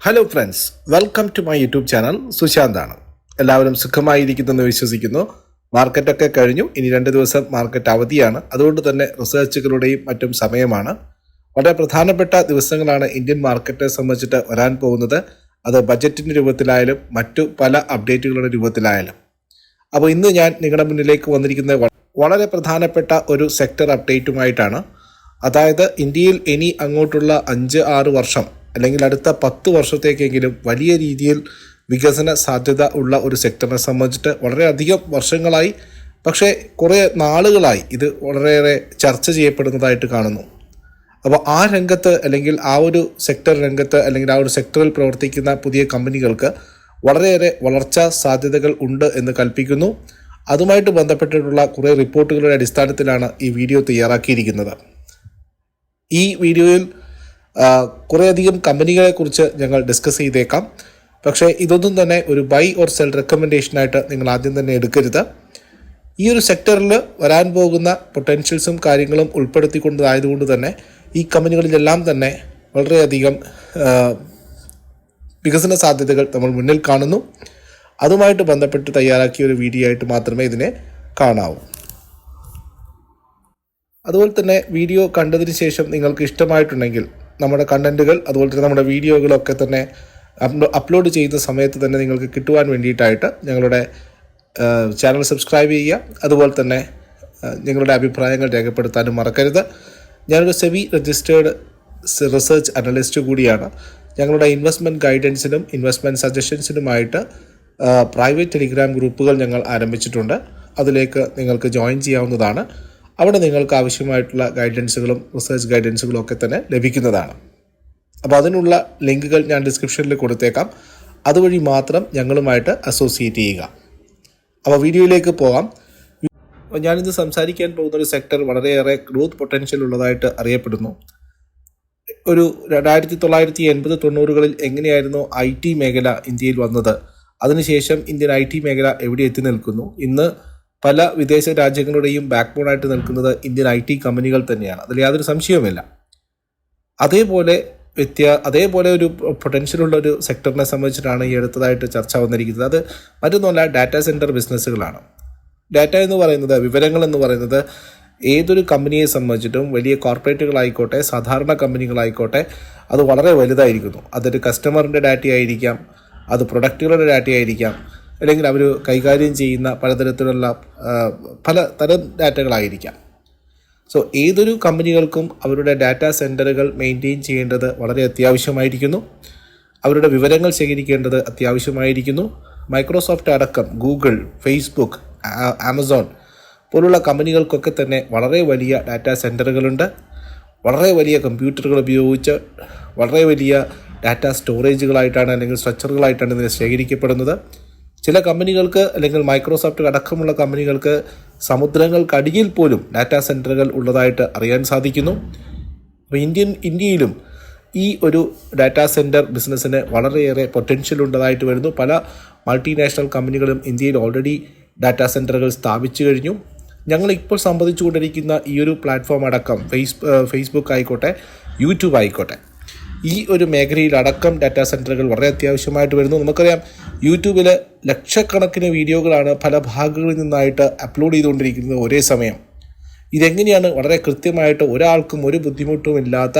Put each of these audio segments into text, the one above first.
Hello friends welcome to my YouTube channel സുശാന്താണ് എല്ലാവരും സുഖമായിരിക്കുന്നെന്ന് വിശ്വസിക്കുന്നു. മാർക്കറ്റൊക്കെ കഴിഞ്ഞു. ഇനി രണ്ട് ദിവസം മാർക്കറ്റ് അവധിയാണ്. അതുകൊണ്ട് തന്നെ റിസർച്ചുകളുടെയും മറ്റും സമയമാണ്. വളരെ പ്രധാനപ്പെട്ട ദിവസങ്ങളാണ് ഇന്ത്യൻ മാർക്കറ്റെ സംബന്ധിച്ചിട്ട് വരാൻ പോകുന്നത്. അത് ബജറ്റിന്റെ രൂപത്തിലായാലും മറ്റു പല അപ്ഡേറ്റുകളുടെ രൂപത്തിലായാലും. അപ്പോൾ ഇന്ന് ഞാൻ നിങ്ങളുടെ മുന്നിലേക്ക് വന്നിരിക്കുന്നത് വളരെ പ്രധാനപ്പെട്ട ഒരു സെക്ടർ അപ്ഡേറ്റുമായിട്ടാണ് അതായത് ഇന്ത്യയിൽ ഇനി അങ്ങോട്ടുള്ള അഞ്ച് ആറ് വർഷം അല്ലെങ്കിൽ അടുത്ത പത്ത് വർഷത്തേക്കെങ്കിലും വലിയ രീതിയിൽ വികസന സാധ്യത ഉള്ള ഒരു സെക്ടറിനെ സംബന്ധിച്ചിട്ട് വളരെയധികം വർഷങ്ങളായി പക്ഷേ കുറേ നാളുകളായി ഇത് വളരെയേറെ ചർച്ച ചെയ്യപ്പെടുന്നതായിട്ട് കാണുന്നു. അപ്പോൾ ആ രംഗത്ത് അല്ലെങ്കിൽ ആ ഒരു സെക്ടർ രംഗത്ത് അല്ലെങ്കിൽ ആ ഒരു സെക്ടറിൽ പ്രവർത്തിക്കുന്ന പുതിയ കമ്പനികൾക്ക് വളരെയേറെ വളർച്ചാ സാധ്യതകൾ ഉണ്ട് എന്ന് കൽപ്പിക്കുന്നു. അതുമായിട്ട് ബന്ധപ്പെട്ടിട്ടുള്ള കുറേ റിപ്പോർട്ടുകളുടെ അടിസ്ഥാനത്തിലാണ് ഈ വീഡിയോ തയ്യാറാക്കിയിരിക്കുന്നത്. ഈ വീഡിയോയിൽ കുറേയധികം കമ്പനികളെക്കുറിച്ച് ഞങ്ങൾ ഡിസ്കസ് ചെയ്തേക്കാം. പക്ഷേ ഇതൊന്നും തന്നെ ഒരു ബൈ ഓർ സെൽ റെക്കമെൻഡേഷനായിട്ട് നിങ്ങൾ ആദ്യം തന്നെ എടുക്കരുത്. ഈ ഒരു സെക്ടറിൽ വരാൻ പോകുന്ന പൊട്ടൻഷ്യൽസും കാര്യങ്ങളും ഉൾപ്പെടുത്തിക്കൊണ്ടതായതുകൊണ്ട് തന്നെ ഈ കമ്പനികളിലെല്ലാം തന്നെ വളരെയധികം വികസന സാധ്യതകൾ നമ്മൾ മുന്നിൽ കാണുന്നു. അതുമായിട്ട് ബന്ധപ്പെട്ട് തയ്യാറാക്കിയ ഒരു വീഡിയോ ആയിട്ട് മാത്രമേ ഇതിനെ കാണാവൂ. അതുപോലെ തന്നെ വീഡിയോ കണ്ടതിന് ശേഷം നിങ്ങൾക്ക് ഇഷ്ടമായിട്ടുണ്ടെങ്കിൽ നമ്മുടെ കണ്ടന്റുകൾ അതുപോലെ തന്നെ നമ്മുടെ വീഡിയോകളൊക്കെ തന്നെ അപ്ലോഡ് ചെയ്യുന്ന സമയത്ത് തന്നെ നിങ്ങൾക്ക് കിട്ടുവാൻ വേണ്ടിയിട്ടായിട്ട് ഞങ്ങളുടെ ചാനൽ സബ്സ്ക്രൈബ് ചെയ്യുക. അതുപോലെ തന്നെ നിങ്ങളുടെ അഭിപ്രായങ്ങൾ രേഖപ്പെടുത്താനും മറക്കരുത്. ഞാനൊരു സെവി രജിസ്റ്റേർഡ് റിസർച്ച് അനലിസ്റ്റ് കൂടിയാണ്. ഞങ്ങളുടെ ഇൻവെസ്റ്റ്മെന്റ് ഗൈഡൻസിനും ഇൻവെസ്റ്റ്മെന്റ് സജഷൻസിനുമായിട്ട് പ്രൈവറ്റ് ടെലിഗ്രാം ഗ്രൂപ്പുകൾ ഞങ്ങൾ ആരംഭിച്ചിട്ടുണ്ട്. അതിലേക്ക് നിങ്ങൾക്ക് ജോയിൻ ചെയ്യാവുന്നതാണ്. അവിടെ നിങ്ങൾക്ക് ആവശ്യമായിട്ടുള്ള ഗൈഡൻസുകളും റിസർച്ച് ഗൈഡൻസുകളും ഒക്കെ തന്നെ ലഭിക്കുന്നതാണ്. അപ്പോൾ അതിനുള്ള ലിങ്കുകൾ ഞാൻ ഡിസ്ക്രിപ്ഷനിൽ കൊടുത്തേക്കാം. അതുവഴി മാത്രം ഞങ്ങളുമായിട്ട് അസോസിയേറ്റ് ചെയ്യുക. അപ്പോൾ വീഡിയോയിലേക്ക് പോകാം. അപ്പോൾ ഞാനിത് സംസാരിക്കാൻ പോകുന്ന ഒരു സെക്ടർ വളരെയേറെ ഗ്രോത്ത് പൊട്ടൻഷ്യൽ ഉള്ളതായിട്ട് അറിയപ്പെടുന്നു. ഒരു രണ്ടായിരത്തി തൊള്ളായിരത്തി എൺപത് തൊണ്ണൂറുകളിൽ എങ്ങനെയായിരുന്നു ഐ ടി മേഖല ഇന്ത്യയിൽ വന്നത്? അതിനുശേഷം ഇന്ത്യൻ ഐ ടി മേഖല എവിടെ എത്തി നിൽക്കുന്നു? ഇന്ന് പല വിദേശ രാജ്യങ്ങളുടെയും ബാക്ക് ബോണായിട്ട് നിൽക്കുന്നത് ഇന്ത്യൻ ഐ ടി കമ്പനികൾ തന്നെയാണ്. അതിൽ യാതൊരു സംശയവുമില്ല. അതേപോലെ വ്യത്യാ അതേപോലെ ഒരു പൊട്ടൻഷ്യൽ ഉള്ള ഒരു സെക്ടറിനെ സംബന്ധിച്ചിട്ടാണ് ഈ അടുത്തതായിട്ട് ചർച്ച വന്നിരിക്കുന്നത്. അത് മറ്റൊന്നുമല്ല ഡാറ്റാ സെന്റർ ബിസിനസ്സുകളാണ് ഡാറ്റ എന്ന് പറയുന്നത് വിവരങ്ങൾ എന്ന് പറയുന്നത് ഏതൊരു കമ്പനിയെ സംബന്ധിച്ചിട്ടും വലിയ കോർപ്പറേറ്റുകളായിക്കോട്ടെ സാധാരണ കമ്പനികളായിക്കോട്ടെ അത് വളരെ വലുതായിരിക്കുന്നു. അതൊരു കസ്റ്റമറിന്റെ ഡാറ്റയായിരിക്കാം അത് പ്രൊഡക്റ്റുകളുടെ ഡാറ്റ ആയിരിക്കാം അല്ലെങ്കിൽ അവർ കൈകാര്യം ചെയ്യുന്ന പലതരത്തിലുള്ള പല തരം ഡാറ്റകളായിരിക്കാം. സോ ഏതൊരു കമ്പനികൾക്കും അവരുടെ ഡാറ്റാ സെന്ററുകൾ മെയിന്റെയിൻ ചെയ്യേണ്ടത് വളരെ അത്യാവശ്യമായിരിക്കുന്നു. അവരുടെ വിവരങ്ങൾ ശേഖരിക്കേണ്ടത് അത്യാവശ്യമായിരിക്കുന്നു. മൈക്രോസോഫ്റ്റ് അടക്കം ഗൂഗിൾ ഫേസ്ബുക്ക് ആമസോൺ പോലുള്ള കമ്പനികൾക്കൊക്കെ തന്നെ വളരെ വലിയ ഡാറ്റാ സെന്ററുകളുണ്ട് വളരെ വലിയ കമ്പ്യൂട്ടറുകൾ ഉപയോഗിച്ച് വളരെ വലിയ ഡാറ്റ സ്റ്റോറേജുകളായിട്ടാണ് അല്ലെങ്കിൽ സ്ട്രക്ചറുകളായിട്ടാണ് ഇതിനെ ശേഖരിക്കപ്പെടുന്നത്. ചില കമ്പനികൾക്ക് അല്ലെങ്കിൽ മൈക്രോസോഫ്റ്റ് അടക്കമുള്ള കമ്പനികൾക്ക് സമുദ്രങ്ങൾക്കടിയിൽ പോലും ഡാറ്റാ സെന്ററുകൾ ഉള്ളതായിട്ട് അറിയാൻ സാധിക്കുന്നു. അപ്പോൾ ഇന്ത്യൻ ഇന്ത്യയിലും ഈ ഒരു ഡാറ്റാ സെന്റർ ബിസിനസ്സിന് വളരെയേറെ പൊട്ടൻഷ്യൽ ഉള്ളതായിട്ട് വരുന്നു. പല മൾട്ടിനാഷണൽ കമ്പനികളും ഇന്ത്യയിൽ ഓൾറെഡി ഡാറ്റാ സെന്ററുകൾ സ്ഥാപിച്ചു കഴിഞ്ഞു. ഞങ്ങൾ ഇപ്പോൾ സംബന്ധിച്ചുകൊണ്ടിരിക്കുന്ന ഈ ഒരു പ്ലാറ്റ്ഫോം അടക്കം ഫേസ് ഫേസ്ബുക്ക് ആയിക്കോട്ടെ യൂട്യൂബ് ആയിക്കോട്ടെ ഈ ഒരു മേഖലയിൽ അടക്കം ഡാറ്റാ സെന്ററുകൾ വളരെ അത്യാവശ്യമായിട്ട് വരുന്നു. നമുക്കറിയാം യൂട്യൂബിൽ ലക്ഷക്കണക്കിന് വീഡിയോകളാണ് പല ഭാഗങ്ങളിൽ നിന്നായിട്ട് അപ്ലോഡ് ചെയ്തുകൊണ്ടിരിക്കുന്നത് ഒരേ സമയം. ഇതെങ്ങനെയാണ് വളരെ കൃത്യമായിട്ട് ഒരാൾക്കും ഒരു ബുദ്ധിമുട്ടും ഇല്ലാത്ത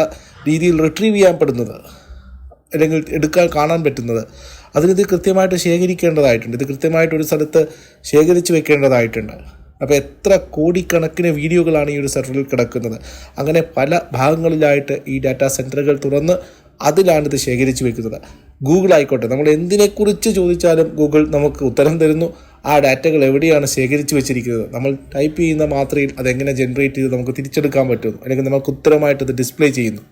രീതിയിൽ റിട്രീവ് ചെയ്യാൻ പെടുന്നത്? അല്ലെങ്കിൽ എടുക്കാൻ കാണാൻ പറ്റുന്നത്? അതിനിത് കൃത്യമായിട്ട് ശേഖരിക്കേണ്ടതായിട്ടുണ്ട്. ഇത് കൃത്യമായിട്ട് ഒരു സ്ഥലത്ത് ശേഖരിച്ച് വെക്കേണ്ടതായിട്ടുണ്ട്. അപ്പോൾ എത്ര കോടിക്കണക്കിന് വീഡിയോകളാണ് ഈ ഒരു സെർവറിൽ കിടക്കുന്നത്. അങ്ങനെ പല ഭാഗങ്ങളിലായിട്ട് ഈ ഡാറ്റാ സെന്ററുകൾ തുറന്ന് അതിലാണ് ഇത് ശേഖരിച്ച് വെക്കുന്നത്. ഗൂഗിൾ ആയിക്കോട്ടെ നമ്മൾ എന്തിനെക്കുറിച്ച് ചോദിച്ചാലും ഗൂഗിൾ നമുക്ക് ഉത്തരം തരുന്നു. ആ ഡാറ്റകൾ എവിടെയാണ് ശേഖരിച്ച് വെച്ചിരിക്കുന്നത്? നമ്മൾ ടൈപ്പ് ചെയ്യുന്ന മാത്രയിൽ അതെങ്ങനെ ജനറേറ്റ് ചെയ്ത് നമുക്ക് തിരിച്ചെടുക്കാൻ പറ്റുന്നു? അല്ലെങ്കിൽ നമുക്ക് ഉത്തരമായിട്ട് അത് ഡിസ്പ്ലേ ചെയ്യുന്നു.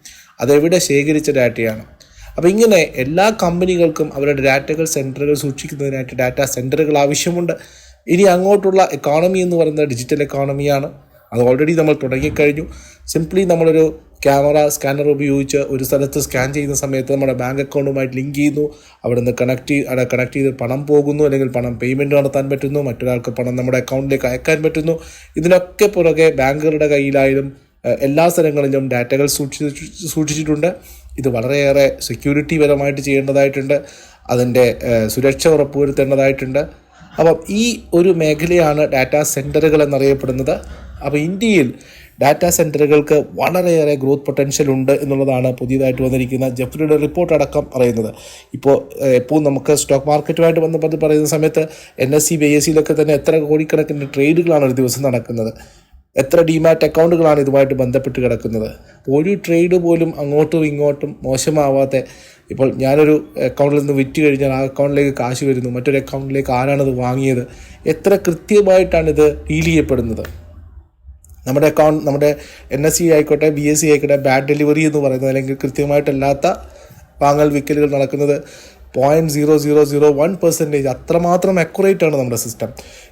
അതെവിടെ ശേഖരിച്ച ഡാറ്റയാണ്? അപ്പോൾ ഇങ്ങനെ എല്ലാ കമ്പനികൾക്കും അവരുടെ ഡാറ്റകൾ സെന്ററുകൾ സൂക്ഷിക്കുന്നതിനായിട്ട് ഡാറ്റാ സെന്ററുകൾ ആവശ്യമുണ്ട്. ഇനി അങ്ങോട്ടുള്ള എക്കോണമി എന്ന് പറയുന്നത് ഡിജിറ്റൽ എക്കോണമിയാണ് അത് ഓൾറെഡി നമ്മൾ തുടങ്ങിക്കഴിഞ്ഞു. സിംപ്ലി നമ്മളൊരു ക്യാമറ സ്കാനർ ഉപയോഗിച്ച് ഒരു സ്ഥലത്ത് സ്കാൻ ചെയ്യുന്ന സമയത്ത് നമ്മുടെ ബാങ്ക് അക്കൗണ്ടുമായിട്ട് ലിങ്ക് ചെയ്യുന്നു. അവിടെ നിന്ന് കണക്ട് അവിടെ കണക്ട് ചെയ്ത് പണം പോകുന്നു. അല്ലെങ്കിൽ പണം പേയ്മെന്റ് നടത്താൻ പറ്റുന്നു. മറ്റൊരാൾക്ക് പണം നമ്മുടെ അക്കൗണ്ടിലേക്ക് അയക്കാൻ പറ്റുന്നു. ഇതിനൊക്കെ പുറകെ ബാങ്കുകളുടെ കയ്യിലായാലും എല്ലാ സ്ഥലങ്ങളിലും ഡാറ്റകൾ സൂക്ഷിച്ച് സൂക്ഷിച്ചിട്ടുണ്ട്. ഇത് വളരെയേറെ സെക്യൂരിറ്റി പരമായിട്ട് ചെയ്യേണ്ടതായിട്ടുണ്ട്. അതിന്റെ സുരക്ഷ ഉറപ്പുവരുത്തേണ്ടതായിട്ടുണ്ട്. അപ്പം ഈ ഒരു മേഖലയാണ് ഡാറ്റാ സെന്ററുകൾ എന്നറിയപ്പെടുന്നത്. അപ്പോൾ ഇന്ത്യയിൽ ഡാറ്റാ സെന്ററുകൾക്ക് വളരെയേറെ ഗ്രോത്ത് പൊട്ടൻഷ്യൽ ഉണ്ട് എന്നുള്ളതാണ് പുതിയതായിട്ട് വന്നിരിക്കുന്ന ജെഫ്രിയുടെ റിപ്പോർട്ട് അടക്കം പറയുന്നത്. ഇപ്പോൾ എപ്പോൾ നമുക്ക് സ്റ്റോക്ക് മാർക്കറ്റുമായിട്ട് ബന്ധപ്പെട്ട് പറയുന്ന സമയത്ത് N S C B S സിയിലൊക്കെ തന്നെ എത്ര കോടിക്കണക്കിന് ട്രേഡുകളാണ് ഒരു ദിവസം നടക്കുന്നത്. എത്ര ഡിമാറ്റ് അക്കൗണ്ടുകളാണ് ഇതുമായിട്ട് ബന്ധപ്പെട്ട് കിടക്കുന്നത്. ഒരു ട്രേഡ് പോലും അങ്ങോട്ടും ഇങ്ങോട്ടും മോശമാവാത്ത ഇപ്പോൾ ഞാനൊരു അക്കൗണ്ടിൽ നിന്ന് വിറ്റ് കഴിഞ്ഞാൽ ആ അക്കൗണ്ടിലേക്ക് കാശ് വരുന്നു. മറ്റൊരു അക്കൗണ്ടിലേക്ക് ആരാണത് വാങ്ങിയത്? എത്ര കൃത്യമായിട്ടാണ് ഇത് ഡീൽ ചെയ്യപ്പെടുന്നത്? നമ്മുടെ അക്കൗണ്ട് നമ്മുടെ എൻ എസ് സി ആയിക്കോട്ടെ ബി എസ് സി ആയിക്കോട്ടെ ബാഡ് ഡെലിവറി എന്ന് പറയുന്നത് അല്ലെങ്കിൽ കൃത്യമായിട്ടല്ലാത്ത വാങ്ങൽ വിക്കലുകൾ നടക്കുന്നത് point zero zero zero one percentage അത്രമാത്രം അക്യുറേറ്റ് ആണ് നമ്മുടെ സിസ്റ്റം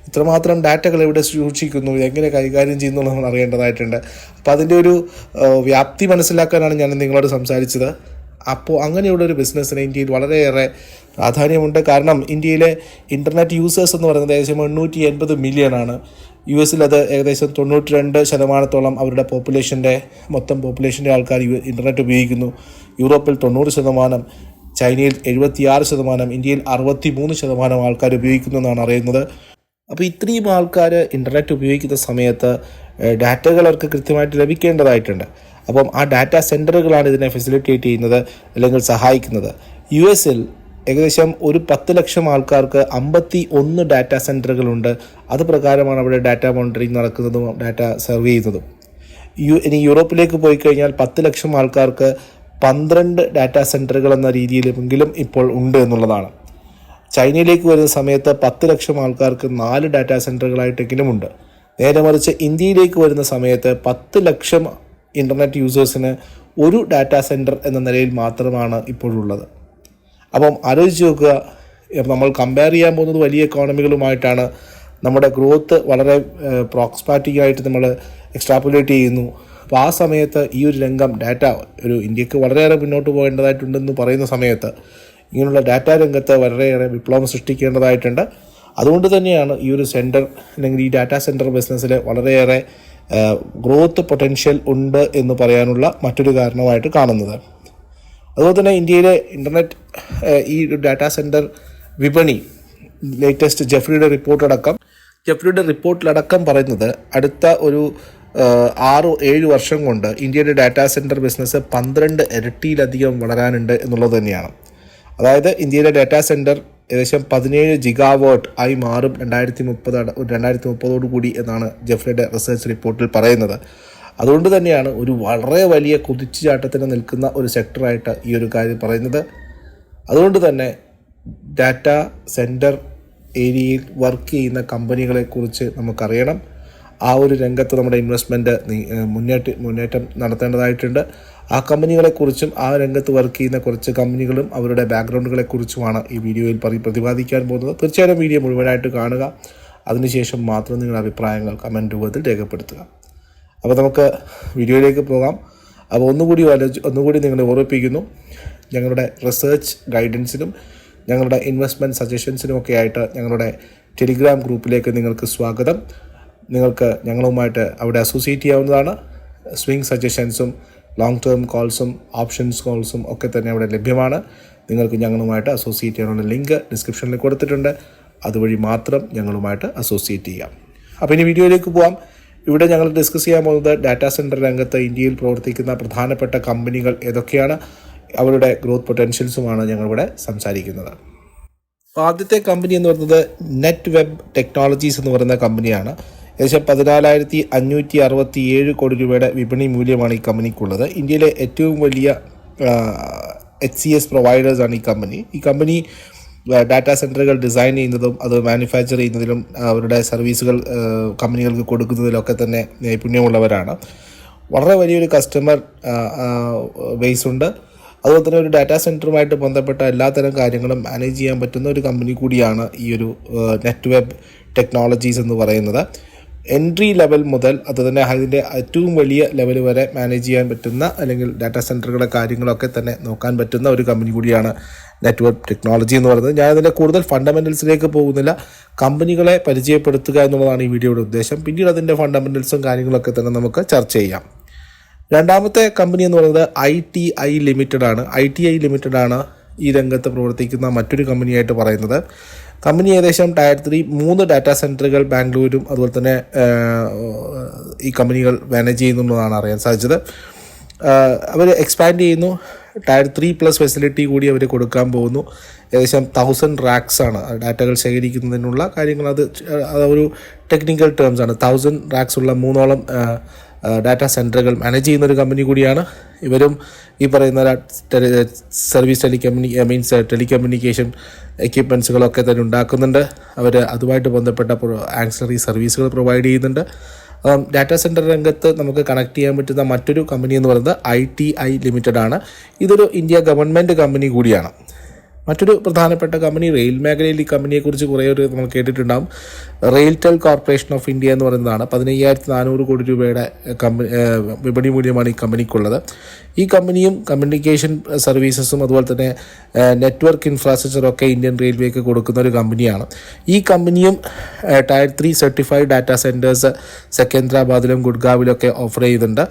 ഇത്രമാത്രം ഡാറ്റകൾ എവിടെ സൂക്ഷിക്കുന്നു? എങ്ങനെ കൈകാര്യം ചെയ്യുന്നു നമ്മൾ അറിയേണ്ടതായിട്ടുണ്ട്. അപ്പോൾ അതിന്റെ ഒരു വ്യാപ്തി മനസ്സിലാക്കാനാണ് ഞാൻ നിങ്ങളോട് സംസാരിച്ചത്. അപ്പോൾ അങ്ങനെയുള്ള ഒരു ബിസിനസ്സിന് ഇന്ത്യയിൽ വളരെയേറെ പ്രാധാന്യമുണ്ട്. കാരണം ഇന്ത്യയിലെ ഇന്റർനെറ്റ് യൂസേഴ്സ് എന്ന് പറയുന്നത് ഏകദേശം എണ്ണൂറ്റി എൺപത് മില്യൺ ആണ്. യു എസിൽ അത് ഏകദേശം തൊണ്ണൂറ്റി രണ്ട് ശതമാനത്തോളം അവരുടെ പോപ്പുലേഷന്റെ മൊത്തം പോപ്പുലേഷന്റെ ആൾക്കാർ യു ഇന്റർനെറ്റ് ഉപയോഗിക്കുന്നു. യൂറോപ്പിൽ തൊണ്ണൂറ് ശതമാനം ചൈനയിൽ എഴുപത്തിയാറ് ശതമാനം ഇന്ത്യയിൽ അറുപത്തി മൂന്ന് ശതമാനം ആൾക്കാർ ഉപയോഗിക്കുന്നു എന്നാണ് അറിയുന്നത്. അപ്പോൾ ഇത്രയും ആൾക്കാർ ഇന്റർനെറ്റ് ഉപയോഗിക്കുന്ന സമയത്ത് ഡാറ്റകൾ അവർക്ക് കൃത്യമായിട്ട് ലഭിക്കേണ്ടതായിട്ടുണ്ട്. അപ്പം ആ ഡാറ്റാ സെന്ററുകളാണ് ഇതിനെ ഫെസിലിറ്റേറ്റ് ചെയ്യുന്നത് അല്ലെങ്കിൽ സഹായിക്കുന്നത്. യു എസിൽ ഏകദേശം ഒരു പത്ത് ലക്ഷം ആൾക്കാർക്ക് അമ്പത്തി ഒന്ന് ഡാറ്റാ സെന്ററുകളുണ്ട് അത് പ്രകാരമാണ് അവിടെ ഡാറ്റ മോണിറ്ററിങ് നടക്കുന്നതും ഡാറ്റ സെർവ് ചെയ്യുന്നതും. യു ഇനി യൂറോപ്പിലേക്ക് പോയി കഴിഞ്ഞാൽ പത്ത് ലക്ഷം ആൾക്കാർക്ക് പന്ത്രണ്ട് ഡാറ്റാ സെന്ററുകൾ എന്ന രീതിയിലെങ്കിലും ഇപ്പോൾ ഉണ്ട് എന്നുള്ളതാണ്. ചൈനയിലേക്ക് വരുന്ന സമയത്ത് പത്ത് ലക്ഷം ആൾക്കാർക്ക് നാല് ഡാറ്റാ സെന്ററുകളായിട്ടെങ്കിലും ഉണ്ട്. നേരെ മറിച്ച് ഇന്ത്യയിലേക്ക് വരുന്ന സമയത്ത് പത്ത് ലക്ഷം ഇന്റർനെറ്റ് യൂസേഴ്സിന് ഒരു ഡാറ്റാ സെന്റർ എന്ന നിലയിൽ മാത്രമാണ് ഇപ്പോഴുള്ളത്. അപ്പം ആലോചിച്ച് നോക്കുക നമ്മൾ കമ്പയർ ചെയ്യാൻ പോകുന്നത് വലിയ എക്കോണമികളുമായിട്ടാണ്. നമ്മുടെ ഗ്രോത്ത് വളരെ പ്രോക്സ്പാറ്റിക് ആയിട്ട് നമ്മൾ എക്സ്ട്രാപ്പുലേറ്റ് ചെയ്യുന്നു. അപ്പോൾ ആ സമയത്ത് ഈ ഒരു രംഗം ഡാറ്റ ഒരു ഇന്ത്യയ്ക്ക് വളരെയേറെ മുന്നോട്ട് പോകേണ്ടതായിട്ടുണ്ടെന്ന് പറയുന്ന സമയത്ത് ഇങ്ങനെയുള്ള ഡാറ്റ രംഗത്ത് വളരെയേറെ വിപ്ലവം സൃഷ്ടിക്കേണ്ടതായിട്ടുണ്ട്. അതുകൊണ്ട് തന്നെയാണ് ഈ ഒരു സെന്റർ അല്ലെങ്കിൽ ഈ ഡാറ്റാ സെന്റർ ബിസിനസ്സിൽ വളരെയേറെ ഗ്രോത്ത് പൊട്ടൻഷ്യൽ ഉണ്ട് എന്ന് പറയാനുള്ള മറ്റൊരു കാരണമായിട്ട് കാണുന്നത്. അതുപോലെ തന്നെ ഇന്ത്യയിലെ ഇന്റർനെറ്റ് ഈ ഡാറ്റാ സെന്റർ വിപണി ലേറ്റസ്റ്റ് ജെഫ്രിയുടെ റിപ്പോർട്ടടക്കം ജെഫ്രിയുടെ റിപ്പോർട്ടിലടക്കം പറയുന്നത് അടുത്ത ഒരു ആറ് ഏഴ് വർഷം കൊണ്ട് ഇന്ത്യയുടെ ഡാറ്റാ സെന്റർ ബിസിനസ് പന്ത്രണ്ട് ഇരട്ടിയിലധികം വളരാനുണ്ട് എന്നുള്ളത് തന്നെയാണ്. അതായത് ഇന്ത്യയിലെ ഡാറ്റാ സെന്റർ ഏകദേശം പതിനേഴ് ജിഗാവേർട്ട് ആയി മാറും രണ്ടായിരത്തി മുപ്പതാണ് രണ്ടായിരത്തി മുപ്പതോടു കൂടി എന്നാണ് ജെഫ്രിയുടെ റിസർച്ച് റിപ്പോർട്ടിൽ പറയുന്നത്. അതുകൊണ്ട് തന്നെയാണ് ഒരു വളരെ വലിയ കുതിച്ചുചാട്ടത്തിന് നിൽക്കുന്ന ഒരു സെക്ടറായിട്ട് ഈ ഒരു കാര്യം പറയുന്നത്. അതുകൊണ്ട് തന്നെ ഡാറ്റ സെന്റർ ഏരിയയിൽ വർക്ക് ചെയ്യുന്ന കമ്പനികളെക്കുറിച്ച് നമുക്കറിയണം. ആ ഒരു രംഗത്ത് നമ്മുടെ ഇൻവെസ്റ്റ്മെന്റ് മുന്നേറ്റ മുന്നേറ്റം നടത്തേണ്ടതായിട്ടുണ്ട്. ആ കമ്പനികളെക്കുറിച്ചും ആ രംഗത്ത് വർക്ക് ചെയ്യുന്ന കുറച്ച് കമ്പനികളും അവരുടെ ബാക്ക്ഗ്രൗണ്ടുകളെക്കുറിച്ചുമാണ് ഈ വീഡിയോയിൽ പറി പ്രതിപാദിക്കാൻ പോകുന്നത്. തീർച്ചയായും വീഡിയോ മുഴുവനായിട്ട് കാണുക. അതിനുശേഷം മാത്രം നിങ്ങളുടെ അഭിപ്രായങ്ങൾ കമന്റ് രൂപത്തിൽ രേഖപ്പെടുത്തുക. അപ്പോൾ നമുക്ക് വീഡിയോയിലേക്ക് പോകാം. അപ്പോൾ ഒന്നുകൂടി ആലോചിച്ച് ഒന്നുകൂടി നിങ്ങളെ ഓർമ്മിപ്പിക്കുന്നു. ഞങ്ങളുടെ റിസർച്ച് ഗൈഡൻസിനും ഞങ്ങളുടെ ഇൻവെസ്റ്റ്മെന്റ് സജഷൻസിനും ഒക്കെ ആയിട്ട് ഞങ്ങളുടെ ടെലിഗ്രാം ഗ്രൂപ്പിലേക്ക് നിങ്ങൾക്ക് സ്വാഗതം. നിങ്ങൾക്ക് ഞങ്ങളുമായിട്ട് അവിടെ അസോസിയേറ്റ് ചെയ്യാവുന്നതാണ്. സ്വിംഗ് സജഷൻസും ലോങ് ടേം കോൾസും ഓപ്ഷൻസ് കോൾസും ഒക്കെ തന്നെ അവിടെ ലഭ്യമാണ്. നിങ്ങൾക്ക് ഞങ്ങളുമായിട്ട് അസോസിയേറ്റ് ചെയ്യാനുള്ള ലിങ്ക് ഡിസ്ക്രിപ്ഷനിൽ കൊടുത്തിട്ടുണ്ട്. അതുവഴി മാത്രം ഞങ്ങളുമായിട്ട് അസോസിയേറ്റ് ചെയ്യാം. അപ്പോൾ ഇനി വീഡിയോയിലേക്ക് പോകാം ഇവിടെ ഞങ്ങൾ ഡിസ്കസ് ചെയ്യാൻ പോകുന്നത് ഡാറ്റാ സെന്റർ രംഗത്ത് ഇന്ത്യയിൽ പ്രവർത്തിക്കുന്ന പ്രധാനപ്പെട്ട കമ്പനികൾ ഏതൊക്കെയാണ്? അവരുടെ ഗ്രോത്ത് പൊട്ടൻഷ്യൽസുമാണ് ഞങ്ങളിവിടെ സംസാരിക്കുന്നത്. ആദ്യത്തെ കമ്പനി എന്ന് പറയുന്നത് നെറ്റ് വെബ് ടെക്നോളജീസ് എന്ന് പറയുന്ന കമ്പനിയാണ്. ഏകദേശം പതിനാലായിരത്തി അഞ്ഞൂറ്റി അറുപത്തി ഏഴ് കോടി രൂപയുടെ വിപണി മൂല്യമാണ് ഈ കമ്പനിക്കുള്ളത്. ഇന്ത്യയിലെ ഏറ്റവും വലിയ എച്ച് സി എസ് പ്രൊവൈഡേഴ്സാണ് ഈ കമ്പനി. ഈ കമ്പനി ഡാറ്റാ സെന്ററുകൾ ഡിസൈൻ ചെയ്യുന്നതും അത് മാനുഫാക്ചർ ചെയ്യുന്നതിലും അവരുടെ സർവീസുകൾ കമ്പനികൾക്ക് കൊടുക്കുന്നതിലൊക്കെ തന്നെ നൈപുണ്യമുള്ളവരാണ്. വളരെ വലിയൊരു കസ്റ്റമർ ബേസ് ഉണ്ട്. അതുപോലെ തന്നെ ഒരു ഡാറ്റാ സെന്ററുമായിട്ട് ബന്ധപ്പെട്ട എല്ലാത്തരം കാര്യങ്ങളും മാനേജ് ചെയ്യാൻ പറ്റുന്ന ഒരു കമ്പനി കൂടിയാണ് ഈ ഒരു നെറ്റ് വെബ് ടെക്നോളജീസ് എന്ന് പറയുന്നത്. എൻട്രി ലെവൽ മുതൽ അത് തന്നെ അതിന്റെ ഏറ്റവും വലിയ ലെവൽ വരെ മാനേജ് ചെയ്യാൻ പറ്റുന്ന അല്ലെങ്കിൽ ഡാറ്റാ സെന്ററുകളുടെ കാര്യങ്ങളൊക്കെ തന്നെ നോക്കാൻ പറ്റുന്ന ഒരു കമ്പനി കൂടിയാണ് നെറ്റ്വർക്ക് ടെക്നോളജി എന്ന് പറയുന്നത്. ഞാൻ അതിന്റെ കൂടുതൽ ഫണ്ടമെന്റൽസിലേക്ക് പോകുന്നില്ല. കമ്പനികളെ പരിചയപ്പെടുത്തുക എന്നുള്ളതാണ് ഈ വീഡിയോയുടെ ഉദ്ദേശം. പിന്നീട് അതിന്റെ ഫണ്ടമെന്റൽസും കാര്യങ്ങളൊക്കെ തന്നെ നമുക്ക് ചർച്ച ചെയ്യാം. രണ്ടാമത്തെ കമ്പനി എന്ന് പറയുന്നത് ഐ ടി ഐ ലിമിറ്റഡ് ആണ്. ഐ ടി ഐ ലിമിറ്റഡ് ആണ് ഈ രംഗത്ത് പ്രവർത്തിക്കുന്ന മറ്റൊരു കമ്പനിയായിട്ട് പറയുന്നത്. കമ്പനി ഏകദേശം ടയർ ത്രീ മൂന്ന് ഡാറ്റാ സെന്ററുകൾ ബാംഗ്ലൂരും അതുപോലെ തന്നെ ഈ കമ്പനികൾ മാനേജ് ചെയ്യുന്നുണ്ടെന്നാണ് അറിയാൻ സാധിച്ചത്. അവർ എക്സ്പാൻഡ് ചെയ്യുന്നു. ടയർ ത്രീ പ്ലസ് ഫെസിലിറ്റി കൂടി അവർ കൊടുക്കാൻ പോകുന്നു. ഏകദേശം തൗസൻഡ് റാക്സ് ആണ്. ഡാറ്റകൾ ശേഖരിക്കുന്നതിനുള്ള കാര്യങ്ങൾ അത് ഒരു ടെക്നിക്കൽ ടേംസ് ആണ്. തൗസൻഡ് റാക്സ് ഉള്ള മൂന്നോളം ഡാറ്റാ സെന്ററുകൾ മാനേജ് ചെയ്യുന്ന ഒരു കമ്പനി കൂടിയാണ്. ഇവരും ഈ പറയുന്ന സർവീസ് ടെലികമ്മ്യൂണി മീൻസ് ടെലികമ്മ്യൂണിക്കേഷൻ എക്യുപ്മെൻസുകളൊക്കെ തന്നെ ഉണ്ടാക്കുന്നുണ്ട്. അവർ അതുമായിട്ട് ബന്ധപ്പെട്ട ആക്സറി സർവീസുകൾ പ്രൊവൈഡ് ചെയ്യുന്നുണ്ട്. ഡാറ്റാ സെന്റർ രംഗത്ത് നമുക്ക് കണക്ട് ചെയ്യാൻ പറ്റുന്ന മറ്റൊരു കമ്പനി എന്ന് പറയുന്നത് ഐ ടി ഐ ലിമിറ്റഡ് ആണ്. ഇതൊരു ഇന്ത്യ ഗവൺമെന്റ് കമ്പനി കൂടിയാണ്. മറ്റൊരു പ്രധാനപ്പെട്ട കമ്പനി റെയിൽ മേഖലയിൽ ഈ കമ്പനിയെക്കുറിച്ച് കുറേ ഒരു നമ്മൾ കേട്ടിട്ടുണ്ടാകും റെയിൽടെൽ കോർപ്പറേഷൻ ഓഫ് ഇന്ത്യ എന്ന് പറയുന്നതാണ്. പതിനയ്യായിരത്തി നാനൂറ് കോടി രൂപയുടെ കമ്പനി വിപണി മൂല്യമാണ് ഈ കമ്പനിക്കുള്ളത്. ഈ കമ്പനിയും കമ്മ്യൂണിക്കേഷൻ സർവീസസും അതുപോലെ തന്നെ നെറ്റ്വർക്ക് ഇൻഫ്രാസ്ട്രക്ചറും ഒക്കെ ഇന്ത്യൻ റെയിൽവേക്ക് കൊടുക്കുന്ന ഒരു കമ്പനിയാണ്. ഈ കമ്പനിയും tier three certified data centres സെക്കന്ദ്രാബാദിലും ഗുഡ്ഗാവിലും ഒക്കെ ഓഫർ ചെയ്യുന്നുണ്ട്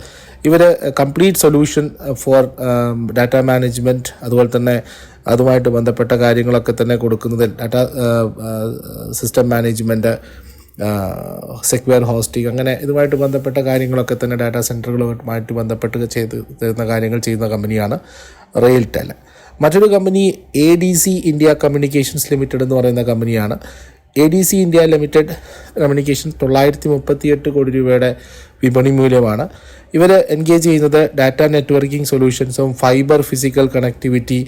ഇവർ complete solution for data management അതുപോലെ തന്നെ അതുമായിട്ട് ബന്ധപ്പെട്ട കാര്യങ്ങളൊക്കെ തന്നെ കൊടുക്കുന്നതിൽ data system management secure hosting അങ്ങനെ ഇതുമായിട്ട് ബന്ധപ്പെട്ട കാര്യങ്ങളൊക്കെ തന്നെ ഡാറ്റാ സെന്ററുകളുമായിട്ട് ബന്ധപ്പെട്ട് ചെയ്ത് തരുന്ന കാര്യങ്ങൾ ചെയ്യുന്ന കമ്പനിയാണ് റെയിൽടെൽ. മറ്റൊരു company A D C India communications limited എന്ന് പറയുന്ന കമ്പനിയാണ്. A D C India limited communication തൊള്ളായിരത്തി മുപ്പത്തിയെട്ട് കോടി രൂപയുടെ വിപണി മൂല്യമാണ്. ഇവർ എൻഗേജ് ചെയ്യുന്നത് ഡാറ്റ നെറ്റ്വർക്കിംഗ് സൊല്യൂഷൻസും ഫൈബർ ഫിസിക്കൽ കണക്ടിവിറ്റി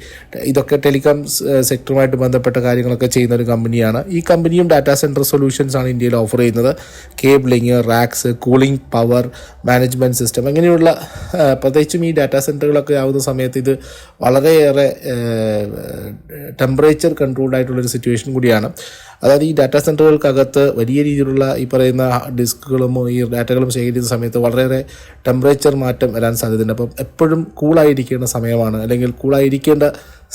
ഇതൊക്കെ ടെലികോം സെക്ടറുമായിട്ട് ബന്ധപ്പെട്ട കാര്യങ്ങളൊക്കെ ചെയ്യുന്ന ഒരു കമ്പനിയാണ് ഈ കമ്പനിയും ഡാറ്റാ സെന്റർ സൊല്യൂഷൻസ് ആണ് ഇന്ത്യയിൽ ഓഫർ ചെയ്യുന്നത്. Cabling racks cooling power management system അങ്ങനെയുള്ള പ്രത്യേകിച്ചും ഈ ഡാറ്റാ സെന്ററുകളൊക്കെ ആവുന്ന സമയത്ത് ഇത് വളരെയേറെ ടെമ്പറേച്ചർ കൺട്രോൾഡ് ആയിട്ടുള്ളൊരു സിറ്റുവേഷൻ കൂടിയാണ്. അതായത് ഈ ഡാറ്റാ സെന്ററുകൾക്കകത്ത് വലിയ രീതിയിലുള്ള ഈ പറയുന്ന ഡിസ്കുകളും ഈ ഡാറ്റകളും ശേഖരിക്കുന്ന സമയത്ത് വളരെയേറെ ടെമ്പറേച്ചർ മാറ്റം വരാൻ സാധ്യതയുണ്ട്. അപ്പം എപ്പോഴും കൂളായിരിക്കേണ്ട സമയമാണ് അല്ലെങ്കിൽ കൂളായിരിക്കേണ്ട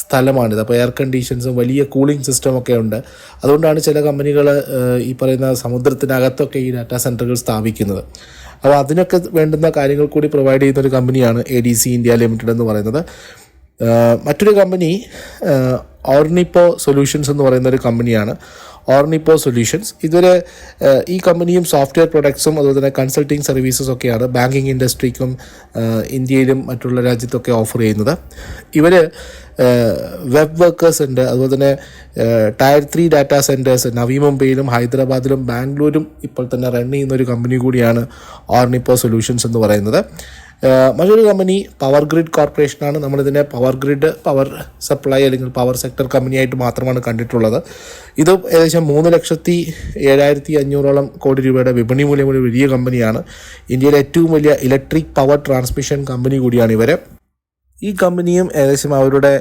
സ്ഥലമാണിത്. അപ്പോൾ എയർ കണ്ടീഷൻസും വലിയ കൂളിംഗ് സിസ്റ്റം ഒക്കെ ഉണ്ട്. അതുകൊണ്ടാണ് ചില കമ്പനികൾ ഈ പറയുന്ന സമുദ്രത്തിനകത്തൊക്കെ ഈ ഡാറ്റാ സെന്ററുകൾ സ്ഥാപിക്കുന്നത്. അപ്പോൾ അതിനൊക്കെ വേണ്ടുന്ന കാര്യങ്ങൾ കൂടി പ്രൊവൈഡ് ചെയ്യുന്ന ഒരു കമ്പനിയാണ് A D C India limited എന്ന് പറയുന്നത്. മറ്റൊരു കമ്പനി ഓർണിപ്പോ സൊല്യൂഷൻസ് എന്ന് പറയുന്ന ഒരു കമ്പനിയാണ്. ഓർണിപ്പോ സൊല്യൂഷൻസ് ഇതുവരെ ഈ കമ്പനിയും സോഫ്റ്റ്വെയർ പ്രൊഡക്ട്സും അതുപോലെ തന്നെ കൺസൾട്ടിങ് സർവീസസ് ഒക്കെയാണ് ബാങ്കിങ് ഇൻഡസ്ട്രിക്കും ഇന്ത്യയിലും മറ്റുള്ള രാജ്യത്തൊക്കെ ഓഫർ ചെയ്യുന്നത്. ഇവർ വെബ് വർക്കേഴ്സ് ഉണ്ട്. അതുപോലെ തന്നെ tier three data centres Navi മുംബൈയിലും ഹൈദരാബാദിലും ബാംഗ്ലൂരും ഇപ്പോൾ തന്നെ റൺ ചെയ്യുന്ന ഒരു കമ്പനി കൂടിയാണ് ഓർണിപ്പോ സൊല്യൂഷൻസ് എന്ന് പറയുന്നത്. മറ്റൊരു കമ്പനി പവർ ഗ്രിഡ് കോർപ്പറേഷനാണ് നമ്മളിതിനെ പവർ ഗ്രിഡ് പവർ സപ്ലൈ അല്ലെങ്കിൽ പവർ സെക്ടർ കമ്പനിയായിട്ട് മാത്രമാണ് കണ്ടിട്ടുള്ളത്. ഇത് ഏകദേശം മൂന്ന് ലക്ഷത്തി ഏഴായിരത്തി അഞ്ഞൂറോളം കോടി രൂപയുടെ വിപണി മൂല്യമുള്ള വലിയ കമ്പനിയാണ് ഇന്ത്യയിലെ ഏറ്റവും വലിയ ഇലക്ട്രിക് പവർ ട്രാൻസ്മിഷൻ കമ്പനി കൂടിയാണ് ഇവർ ഈ കമ്പനിയും ഏകദേശം അവരുടെ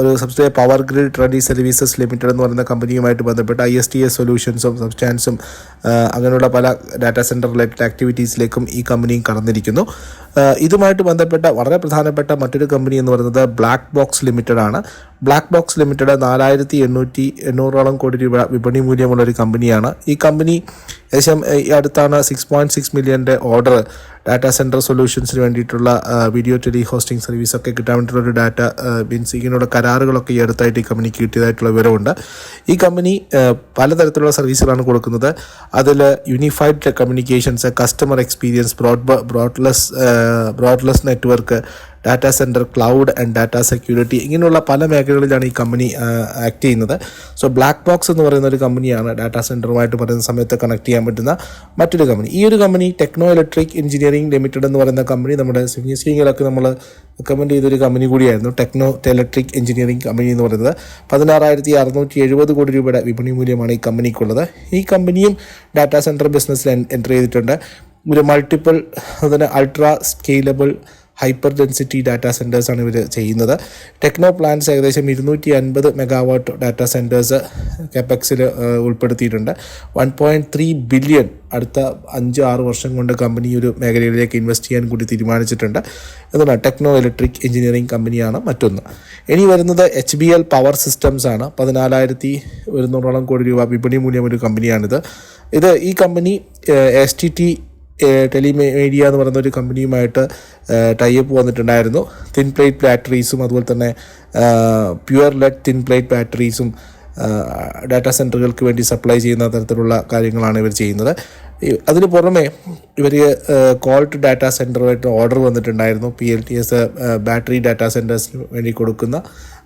ഒരു സബ്സിഡി പവർ ഗ്രിഡ് ട്രഡി സർവീസസ് ലിമിറ്റഡ് എന്ന് പറയുന്ന കമ്പനിയുമായിട്ട് ബന്ധപ്പെട്ട് ഐ എസ് ടി എസ് സൊല്യൂഷൻസും സബ്സ്റ്റാൻസും അങ്ങനെയുള്ള പല ഡാറ്റാ സെന്റർ റിലേറ്റഡ് ആക്ടിവിറ്റീസിലേക്കും ഈ കമ്പനിയും കടന്നിരിക്കുന്നു. ഇതുമായിട്ട് ബന്ധപ്പെട്ട വളരെ പ്രധാനപ്പെട്ട മറ്റൊരു കമ്പനി എന്ന് പറയുന്നത് ബ്ലാക്ക് ബോക്സ് ലിമിറ്റഡ് ആണ്. ബ്ലാക്ക് ബോക്സ് ലിമിറ്റഡ് നാലായിരത്തി എണ്ണൂറ്റി എണ്ണൂറോളം കോടി രൂപ വിപണി മൂല്യമുള്ള ഒരു കമ്പനിയാണ്. ഈ കമ്പനി ഏകദേശം ഈ അടുത്താണ് സിക്സ് പോയിന്റ് സിക്സ് മില്യന്റെ ഓർഡർ ഡാറ്റാ സെന്റർ സൊല്യൂഷൻസിന് വേണ്ടിയിട്ടുള്ള വീഡിയോ ടെലി ഹോസ്റ്റിംഗ് സർവീസ് ഒക്കെ കിട്ടാൻ വേണ്ടിയിട്ടുള്ള ഒരു ഡാറ്റ മീൻസ് ഇങ്ങനെയുള്ള കരാറുകളൊക്കെ ഈ അടുത്തായിട്ട് ഈ കമ്പനിക്ക് കിട്ടിയതായിട്ടുള്ള വിവരമുണ്ട്. ഈ കമ്പനി പലതരത്തിലുള്ള സർവീസുകളാണ് കൊടുക്കുന്നത്. അതിൽ unified communications customer experience broad ബ്രോഡ്ലെസ് ബ്രോഡ്ലെസ് network data center cloud and data security ഇങ്ങനെയുള്ള പല മേഖലകളിലാണ് ഈ കമ്പനി ആക്ട് ചെയ്യുന്നത്. സോ ബ്ലാക്ക് ബോക്സ് എന്ന് പറയുന്ന ഒരു കമ്പനിയാണ് ഡാറ്റാ സെന്ററുമായിട്ട് പറയുന്ന സമയത്ത് കണക്ട് ചെയ്യാൻ പറ്റുന്ന മറ്റൊരു കമ്പനി ഈ ഒരു company Techno Electric Engineering Limited എന്ന് പറയുന്ന കമ്പനി നമ്മുടെ സിംഗി സ്കീങ്ങിലൊക്കെ നമ്മൾ റെക്കമെൻഡ് ചെയ്തൊരു കമ്പനി കൂടിയായിരുന്നു. ടെക്നോ ഇലക്ട്രിക് എഞ്ചിനീയറിംഗ് കമ്പനി എന്ന് പറയുന്നത്. പതിനാറായിരത്തി അറുന്നൂറ്റി എഴുപത് കോടി രൂപയുടെ വിപണി മൂല്യമാണ് ഈ കമ്പനിക്കുള്ളത് ഈ കമ്പനിയും ഡാറ്റാ സെന്റർ ബിസിനസ്സിൽ എന്റർ ചെയ്തിട്ടുണ്ട്. ഒരു മൾട്ടിപ്പിൾ അതിന് ultra scalable hyper density data ആണ് ഇവർ ചെയ്യുന്നത്. ടെക്നോ പ്ലാൻസ് ഏകദേശം ഇരുന്നൂറ്റി അൻപത് മെഗാവാട്ട് ഡാറ്റാ സെന്റേഴ്സ് കെപെക്സിൽ ഉൾപ്പെടുത്തിയിട്ടുണ്ട്. വൺ പോയിന്റ് ത്രീ ബില്യൺ അടുത്ത അഞ്ച് ആറ് വർഷം കൊണ്ട് കമ്പനി ഒരു മേഖലയിലേക്ക് ഇൻവെസ്റ്റ് ചെയ്യാൻ കൂടി തീരുമാനിച്ചിട്ടുണ്ട്. എന്താണ് ടെക്നോ ഇലക്ട്രിക് എഞ്ചിനീയറിംഗ് കമ്പനിയാണ് മറ്റൊന്ന്. ഇനി വരുന്നത് H B L Power Systems ആണ്. പതിനാലായിരത്തി ഒരുന്നൂറോളം കോടി രൂപ വിപണി മൂല്യം ഒരു കമ്പനിയാണിത്. ഇത് ഈ company S T T telemedia എന്ന് പറയുന്ന ഒരു കമ്പനിയുമായിട്ട് ടൈപ്പ് വന്നിട്ടുണ്ടായിരുന്നു. തിൻ പ്ലേറ്റ് ബാറ്ററീസും അതുപോലെ തന്നെ പ്യുവർ ലെഡ് തിൻ പ്ലേറ്റ് ബാറ്ററീസും ഡാറ്റാ സെന്ററുകൾക്ക് വേണ്ടി സപ്ലൈ ചെയ്യുന്ന തരത്തിലുള്ള കാര്യങ്ങളാണ് ഇവർ ചെയ്യുന്നത്. അതിന് പുറമെ ഇവർ കോൾട്ട് ഡാറ്റാ സെന്ററുമായിട്ട് ഓർഡർ വന്നിട്ടുണ്ടായിരുന്നു. P L T S battery data സെന്റേഴ്സിന് വേണ്ടി കൊടുക്കുന്ന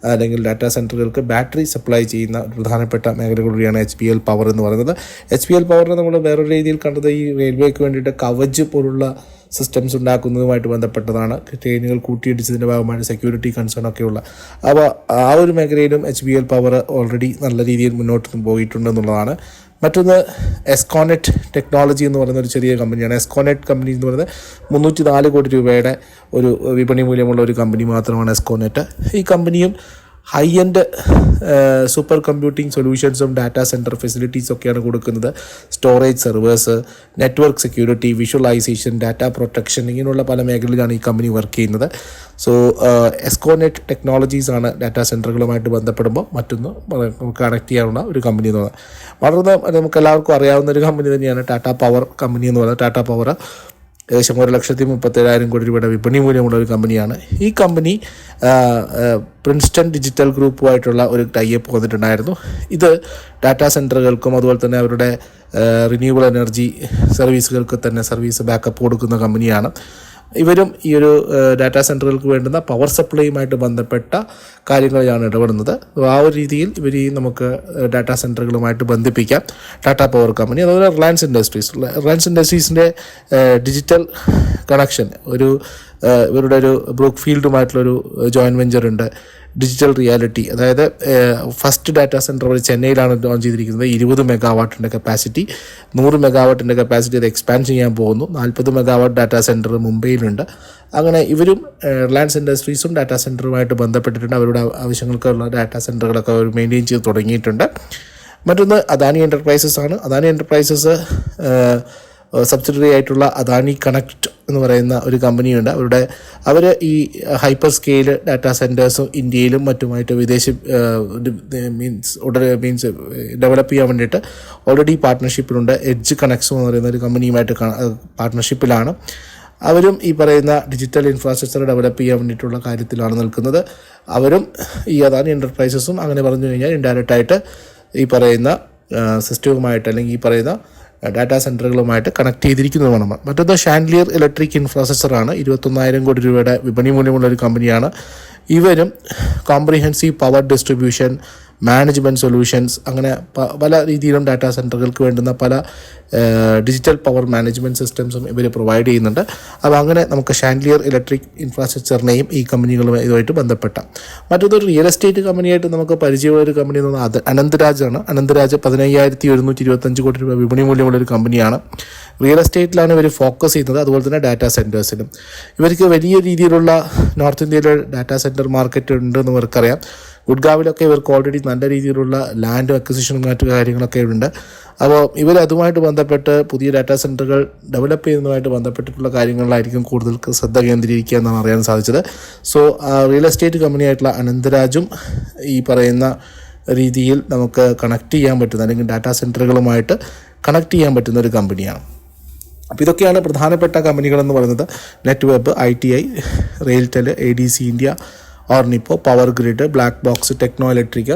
അല്ലെങ്കിൽ ഡാറ്റാ സെന്ററുകൾക്ക് ബാറ്ററി സപ്ലൈ ചെയ്യുന്ന ഒരു പ്രധാനപ്പെട്ട കൂടിയാണ് എച്ച് പി എൽ പവർ എന്ന് പറയുന്നത്. എച്ച് പി എൽ പവറിനെ നമ്മൾ വേറൊരു രീതിയിൽ കണ്ടത് ഈ റെയിൽവേക്ക് വേണ്ടിയിട്ട് കവച് പോലുള്ള സിസ്റ്റംസ് ഉണ്ടാക്കുന്നതുമായിട്ട് ബന്ധപ്പെട്ടതാണ്. ട്രെയിനുകൾ കൂട്ടിയിടിച്ചതിന്റെ ഭാഗമായിട്ട് സെക്യൂരിറ്റി കൺസേൺ ഒക്കെയുള്ള. അപ്പോൾ ആ ഒരു മേഖലയിലും H B L Power already നല്ല രീതിയിൽ മുന്നോട്ട് പോയിട്ടുണ്ടെന്നുള്ളതാണ് മറ്റൊന്ന് എസ്കോണെറ്റ് ടെക്നോളജി എന്ന് പറയുന്ന ഒരു ചെറിയ കമ്പനിയാണ് എസ്കോണെറ്റ് കമ്പനി എന്ന് പറയുന്നത് മുന്നൂറ്റി നാല് കോടി രൂപയുടെ ഒരു വിപണി മൂല്യമുള്ള ഒരു കമ്പനി മാത്രമാണ് എസ്കോണെറ്റ് ഈ കമ്പനിയും ഹൈ എൻഡ് സൂപ്പർ കമ്പ്യൂട്ടിംഗ് സൊല്യൂഷൻസും ഡാറ്റാ സെന്റർ ഫെസിലിറ്റീസ് ഒക്കെയാണ് കൊടുക്കുന്നത്. Storage servers network security visualization data protection ഇങ്ങനെയുള്ള പല മേഖലയിലാണ് ഈ കമ്പനി വർക്ക് ചെയ്യുന്നത്. സോ എസ്കോനെറ്റ് ടെക്നോളജീസ് ആണ് ഡാറ്റാ സെന്ററുകളുമായിട്ട് ബന്ധപ്പെടുമ്പോൾ മറ്റൊന്ന് കണക്ട് ചെയ്യാനുള്ള ഒരു കമ്പനി എന്ന് പറയുന്നത്. വളരെ നമുക്ക് എല്ലാവർക്കും അറിയാവുന്ന ഒരു കമ്പനി തന്നെയാണ് ടാറ്റ പവർ കമ്പനി എന്ന് പറയുന്നത്. ടാറ്റ പവർ ഏകദേശം ഒരു ലക്ഷത്തി മുപ്പത്തേഴായിരം കോടി രൂപയുടെ വിപണി മൂല്യമുള്ള ഒരു കമ്പനിയാണ്. ഈ കമ്പനി പ്രിൻസ്റ്റൺ ഡിജിറ്റൽ ഗ്രൂപ്പുമായിട്ടുള്ള ഒരു ടൈപ്പ് വന്നിട്ടുണ്ടായിരുന്നു. ഇത് ഡാറ്റാ സെന്ററുകൾക്കും അതുപോലെ തന്നെ അവരുടെ റിന്യൂവബിൾ എനർജി സർവീസുകൾക്ക് തന്നെ സർവീസ് ബാക്കപ്പ് കൊടുക്കുന്ന കമ്പനിയാണ്. ഇവരും ഈ ഒരു ഡാറ്റാ സെന്ററുകൾക്ക് വേണ്ടുന്ന പവർ സപ്ലൈയുമായിട്ട് ബന്ധപ്പെട്ട കാര്യങ്ങളിലാണ് ഇടപെടുന്നത്. ആ ഒരു രീതിയിൽ ഇവർ ഈ നമുക്ക് ഡാറ്റാ സെന്ററുകളുമായിട്ട് ബന്ധിപ്പിക്കാം. ടാറ്റ പവർ കമ്പനി അതുപോലെ റിലയൻസ് ഇൻഡസ്ട്രീസ് റിലയൻസ് ഇൻഡസ്ട്രീസിന്റെ ഡിജിറ്റൽ കണക്ഷൻ ഒരു ഇവരുടെ ഒരു ബ്രൂക്ക് ഫീൽഡുമായിട്ടുള്ളൊരു ജോയിന്റ് വെഞ്ചർ ഉണ്ട്. ഡിജിറ്റൽ റിയാലിറ്റി അതായത് ഫസ്റ്റ് ഡാറ്റാ സെന്റർ വഴി ചെന്നൈയിലാണ് ലോഞ്ച് ചെയ്തിരിക്കുന്നത്. ഇരുപത് മെഗാവാട്ടിന്റെ കപ്പാസിറ്റി നൂറ് മെഗാവാട്ടിന്റെ കപ്പാസിറ്റി അത് എക്സ്പാൻഡ് ചെയ്യാൻ പോകുന്നു. നാൽപ്പത് മെഗാവാട്ട് ഡാറ്റാ സെന്റർ മുംബൈയിലുണ്ട്. അങ്ങനെ ഇവരും റിലയൻസ് ഇൻഡസ്ട്രീസും ഡാറ്റാ സെന്ററുമായിട്ട് ബന്ധപ്പെട്ടിട്ടുണ്ട്. അവരുടെ ആവശ്യങ്ങൾക്കുള്ള ഡാറ്റാ സെന്ററുകളൊക്കെ അവർ മെയിന്റെയിൻ ചെയ്ത് തുടങ്ങിയിട്ടുണ്ട്. മറ്റൊന്ന് അദാനി എന്റർപ്രൈസസ് ആണ്. അദാനി എന്റർപ്രൈസസ് സബ്സിഡറി ആയിട്ടുള്ള അദാനി കണക്ട് എന്ന് പറയുന്ന ഒരു കമ്പനിയുണ്ട്. അവരുടെ അവർ ഈ ഹൈപ്പർ സ്കെയിൽ ഡാറ്റാ സെന്റേഴ്സും ഇന്ത്യയിലും മറ്റുമായിട്ട് വിദേശ മീൻസ് ഉടനെ മീൻസ് ഡെവലപ്പ് ചെയ്യാൻ വേണ്ടിയിട്ട് ഓൾറെഡി പാർട്ട്ണർഷിപ്പിലുണ്ട് എഡ്ജ് കണക്ട്സ് എന്ന് പറയുന്ന ഒരു കമ്പനിയുമായിട്ട് പാർട്ട്ണർഷിപ്പിലാണ് അവരും ഈ പറയുന്ന ഡിജിറ്റൽ ഇൻഫ്രാസ്ട്രക്ചർ ഡെവലപ്പ് ചെയ്യാൻ വേണ്ടിയിട്ടുള്ള കാര്യത്തിലാണ് നിൽക്കുന്നത്. അവരും ഈ അദാനി എന്റർപ്രൈസസും അങ്ങനെ പറഞ്ഞു കഴിഞ്ഞാൽ ഇൻഡയറക്റ്റായിട്ട് ഈ പറയുന്ന സിസ്റ്റവുമായിട്ട് അല്ലെങ്കിൽ ഈ പറയുന്ന ഡാറ്റാ സെന്ററുകളുമായിട്ട് കണക്ട് ചെയ്തിരിക്കുന്നതുമാണ് മറ്റൊന്ന് ഷാൻഡ്ലിയർ ഇലക്ട്രിക് ഇൻഫ്രാസ്ട്രക്ചറാണ് ഇരുപത്തൊന്നായിരം കോടി രൂപയുടെ വിപണി മൂല്യമുള്ള ഒരു കമ്പനിയാണ്. ഇവരും comprehensive power distribution management solutions അങ്ങനെ പല രീതിയിലും ഡാറ്റാ സെന്ററുകൾക്ക് വേണ്ടുന്ന പല ഡിജിറ്റൽ പവർ മാനേജ്മെന്റ് സിസ്റ്റംസും ഇവർ പ്രൊവൈഡ് ചെയ്യുന്നുണ്ട്. അപ്പോൾ അങ്ങനെ നമുക്ക് ഷാൻഡ്ലിയർ ഇലക്ട്രിക് ഇൻഫ്രാസ്ട്രക്ചറിനെയും ഈ കമ്പനികളും ഇതുമായിട്ട് ബന്ധപ്പെട്ടാം. മറ്റൊരു റിയൽ എസ്റ്റേറ്റ് കമ്പനിയായിട്ട് നമുക്ക് പരിചയമുള്ള ഒരു കമ്പനി എന്ന് പറഞ്ഞാൽ അനന്തരാജാണ് അനന്തരാജ് പതിനയ്യായിരത്തി ഒരുന്നൂറ്റി ഇരുപത്തഞ്ച് കോടി രൂപ വിപണി മൂല്യമുള്ള ഒരു കമ്പനിയാണ്. റിയൽ എസ്റ്റേറ്റിലാണ് ഇവർ ഫോക്കസ് ചെയ്യുന്നത്. അതുപോലെ തന്നെ ഡാറ്റാ സെന്റേഴ്സിലും ഇവർക്ക് വലിയ രീതിയിലുള്ള നോർത്ത് ഇന്ത്യയിലെ ഡാറ്റാ സെന്റർ മാർക്കറ്റ് ഉണ്ടെന്ന് ഇവർക്കറിയാം. ഗുഡ്ഗാവിലൊക്കെ ഇവർക്ക് ഓൾറെഡി നല്ല രീതിയിലുള്ള ലാൻഡ് അക്വസിഷനും മറ്റു കാര്യങ്ങളൊക്കെ ഉണ്ട് അപ്പോൾ ഇവർ അതുമായിട്ട് ബന്ധപ്പെട്ട് പുതിയ ഡാറ്റാ സെന്ററുകൾ ഡെവലപ്പ് ചെയ്യുന്നതുമായിട്ട് ബന്ധപ്പെട്ടിട്ടുള്ള കാര്യങ്ങളിലായിരിക്കും കൂടുതൽ ശ്രദ്ധ കേന്ദ്രീകരിക്കുക എന്നാണ് അറിയാൻ സാധിച്ചത്. സോ റിയൽ എസ്റ്റേറ്റ് കമ്പനിയായിട്ടുള്ള അനന്തരാജും ഈ പറയുന്ന രീതിയിൽ നമുക്ക് കണക്ട് ചെയ്യാൻ പറ്റുന്ന അല്ലെങ്കിൽ ഡാറ്റാ സെന്ററുകളുമായിട്ട് കണക്ട് ചെയ്യാൻ പറ്റുന്ന ഒരു കമ്പനിയാണ് അപ്പോൾ ഇതൊക്കെയാണ് പ്രധാനപ്പെട്ട കമ്പനികളെന്ന് പറയുന്നത്. Netweb I T I RailTel A D C India ഓർണിപ്പോ Power Grid Black Box Techno Electric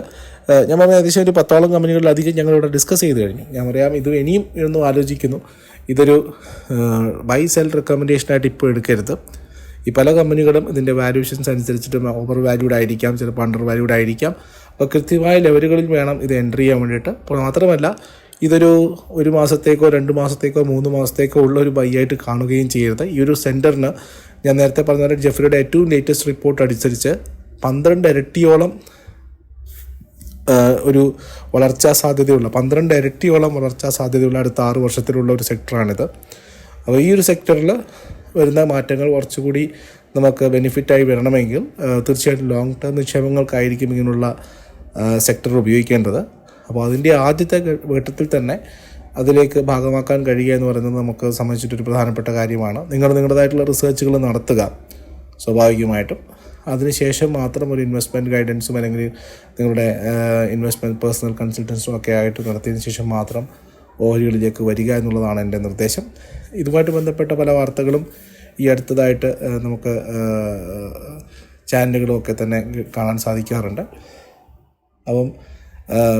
ഞാൻ പറഞ്ഞ ഏകദേശം ഒരു പത്തോളം കമ്പനികളിലധികം ഞങ്ങളിവിടെ ഡിസ്കസ് ചെയ്ത് കഴിഞ്ഞു. ഞാൻ പറയാം ഇത് ഇനിയും എന്നും ആലോചിക്കുന്നു. ഇതൊരു ബൈ സെൽ റെക്കമെൻഡേഷനായിട്ട് ഇപ്പോൾ എടുക്കരുത്. ഈ പല കമ്പനികളും ഇതിന്റെ വാല്യൂഷൻസ് അനുസരിച്ചിട്ട് ഓവർ വാല്യൂഡ് ആയിരിക്കാം ചിലപ്പോൾ അണ്ടർ വാല്യൂഡ് ആയിരിക്കാം. അപ്പോൾ കൃത്യമായ ലെവലുകളിൽ വേണം ഇത് എൻട്രി ചെയ്യാൻ വേണ്ടിയിട്ട്. അപ്പോൾ മാത്രമല്ല ഇതൊരു ഒരു മാസത്തേക്കോ രണ്ട് മാസത്തേക്കോ മൂന്ന് മാസത്തേക്കോ ഉള്ള ഒരു ബൈ ആയിട്ട് കാണുകയും ചെയ്യരുത്. ഈ ഒരു സെന്ററിന് ഞാൻ നേരത്തെ പറഞ്ഞ പോലെ ജെഫ്രിയുടെ ഏറ്റവും ലേറ്റസ്റ്റ് റിപ്പോർട്ട് അനുസരിച്ച് പന്ത്രണ്ട് ഇരട്ടിയോളം ഒരു വളർച്ചാ സാധ്യതയുള്ള പന്ത്രണ്ട് ഇരട്ടിയോളം വളർച്ചാ സാധ്യതയുള്ള അടുത്ത ആറ് വർഷത്തിലുള്ള ഒരു സെക്ടറാണിത് അപ്പോൾ ഈ ഒരു സെക്ടറിൽ വരുന്ന മാറ്റങ്ങൾ കുറച്ചുകൂടി നമുക്ക് ബെനിഫിറ്റായി വരണമെങ്കിൽ തീർച്ചയായിട്ടും ലോങ് ടേം നിക്ഷേപങ്ങൾക്കായിരിക്കും ഇങ്ങനെയുള്ള സെക്ടർ ഉപയോഗിക്കേണ്ടത്. അപ്പോൾ അതിന്റെ ആദ്യത്തെ ഘട്ടത്തിൽ തന്നെ അതിലേക്ക് ഭാഗമാക്കാൻ കഴിയുക എന്ന് പറയുന്നത് നമുക്ക് സംബന്ധിച്ചിട്ടൊരു പ്രധാനപ്പെട്ട കാര്യമാണ്. നിങ്ങൾ നിങ്ങളുടേതായിട്ടുള്ള റിസർച്ചുകൾ നടത്തുക സ്വാഭാവികമായിട്ടും. അതിനുശേഷം മാത്രം ഒരു ഇൻവെസ്റ്റ്മെന്റ് ഗൈഡൻസും അല്ലെങ്കിൽ നിങ്ങളുടെ ഇൻവെസ്റ്റ്മെന്റ് പേഴ്സണൽ കൺസൾട്ടൻസും ഒക്കെ ആയിട്ട് നടത്തിയതിന് ശേഷം മാത്രം ഓഹരികളിലേക്ക് വരിക എന്നുള്ളതാണ് എന്റെ നിർദ്ദേശം. ഇതുമായിട്ട് ബന്ധപ്പെട്ട പല വാർത്തകളും ഈ അടുത്തതായിട്ട് നമുക്ക് ചാനലുകളും ഒക്കെ തന്നെ കാണാൻ സാധിക്കാറുണ്ട്. അപ്പം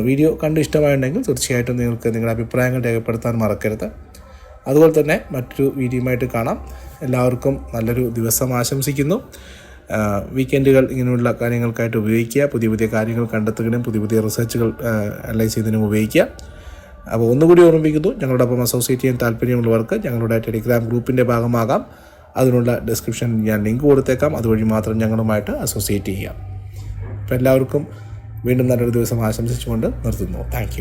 വീഡിയോ കണ്ട് ഇഷ്ടമായിട്ടുണ്ടെങ്കിൽ തീർച്ചയായിട്ടും നിങ്ങൾക്ക് നിങ്ങളുടെ അഭിപ്രായങ്ങൾ രേഖപ്പെടുത്താൻ മറക്കരുത്. അതുപോലെ തന്നെ മറ്റൊരു വീഡിയോയുമായിട്ട് കാണാം. എല്ലാവർക്കും നല്ലൊരു ദിവസം ആശംസിക്കുന്നു. വീക്കെൻഡുകൾ ഇങ്ങനെയുള്ള കാര്യങ്ങൾക്കായിട്ട് ഉപയോഗിക്കുക. പുതിയ പുതിയ കാര്യങ്ങൾ കണ്ടെത്തുന്നതിനും പുതിയ പുതിയ റിസർച്ചുകൾ അനലൈസ് ചെയ്യുന്നതിനും ഉപയോഗിക്കുക. അപ്പോൾ ഒന്നുകൂടി ഓർമ്മിപ്പിക്കുന്നു ഞങ്ങളോടൊപ്പം അസോസിയേറ്റ് ചെയ്യാൻ താല്പര്യമുള്ളവർക്ക് ഞങ്ങളുടെ ടെലിഗ്രാം ഗ്രൂപ്പിന്റെ ഭാഗമാകാം. അതിനുള്ള ഡിസ്ക്രിപ്ഷൻ ഞാൻ ലിങ്ക് കൊടുത്തേക്കാം. അതുവഴി മാത്രം ഞങ്ങളുമായിട്ട് അസോസിയേറ്റ് ചെയ്യാം. അപ്പോൾ എല്ലാവർക്കും വീണ്ടും നല്ലൊരു ദിവസം ആശംസിച്ചുകൊണ്ട് നിർത്തുന്നു. താങ്ക്